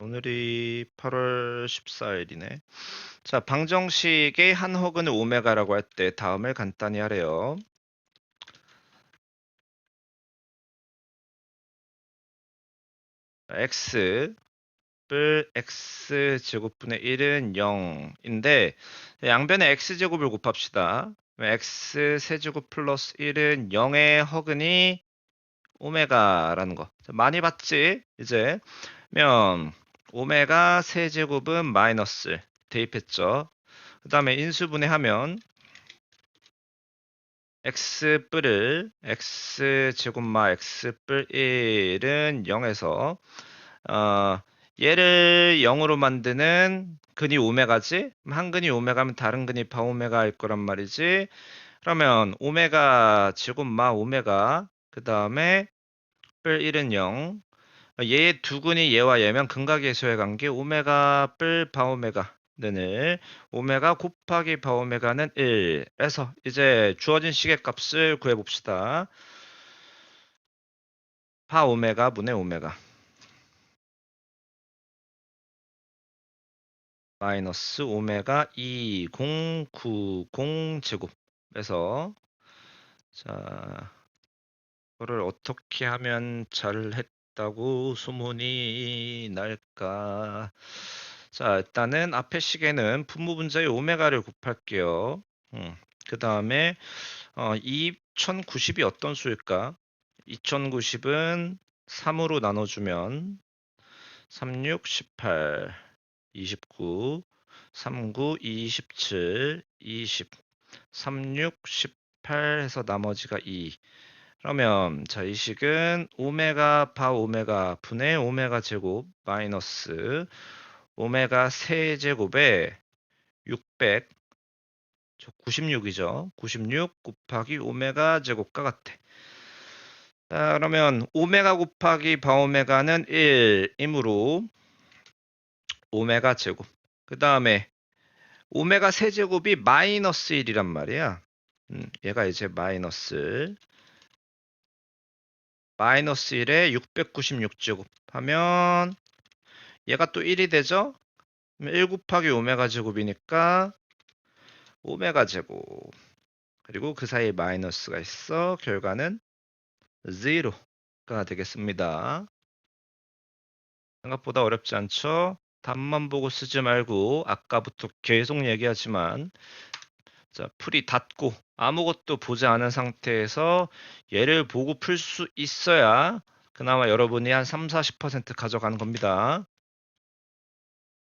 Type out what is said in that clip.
오늘이 8월 14일이네. 자, 방정식의 한 혹은 오메가라고 할 때 다음을 간단히 하래요. x 을 x 제곱분의 1은 0인데 양변에 x 제곱을 곱합시다. x 세제곱 플러스 1은 0의 허근이 오메가라는 거. 자, 많이 봤지? 이제 면 오메가 세제곱은 마이너스 대입했죠. 그 다음에 인수분해하면 x 뿔을 x 제곱마 x 뿔 1은 0에서 어, 얘를 0으로 만드는 근이 오메가지? 한 근이 오메가면 다른 근이 바오메가일 거란 말이지. 그러면 오메가 제곱마 오메가 그 다음에 뿔 1은 0. 얘의 두 근이 얘와 얘면 근각계수의 관계 오메가 뿔 바오메가는 오메가 곱하기 바오메가는 1에서 이제 주어진 시계값을 구해봅시다. 바오메가 분의 오메가 마이너스 오메가 2090 제곱에서 자 이거를 어떻게 하면 잘 했 다고 소문이 날까? 자 일단은 앞에 시계는 분모 분자의 오메가를 곱할게요. 음, 그 다음에 어, 2090이 어떤 수일까? 2090은 3으로 나눠주면 36, 18 29, 39, 27, 20, 36, 18 해서 나머지가 2. 그러면 자, 이 식은 오메가 바 오메가 분의 오메가 제곱 마이너스 오메가 세제곱에 600 96이죠. 96 곱하기 오메가 제곱과 같아. 자, 그러면 오메가 곱하기 바오메가는 1이므로 오메가 제곱. 그 다음에 오메가 세제곱이 마이너스 1이란 말이야. 음, 얘가 이제 마이너스 마이너스 1에 696제곱 하면 얘가 또 1이 되죠? 그럼 1 곱하기 오메가 제곱이니까 오메가 제곱 그리고 그 사이에 마이너스가 있어 결과는 0가 되겠습니다. 생각보다 어렵지 않죠? 답만 보고 쓰지 말고 아까부터 계속 얘기하지만 자, 풀이 닫고 아무것도 보지 않은 상태에서 얘를 보고 풀 수 있어야 그나마 여러분이 한 3, 40% 가져가는 겁니다.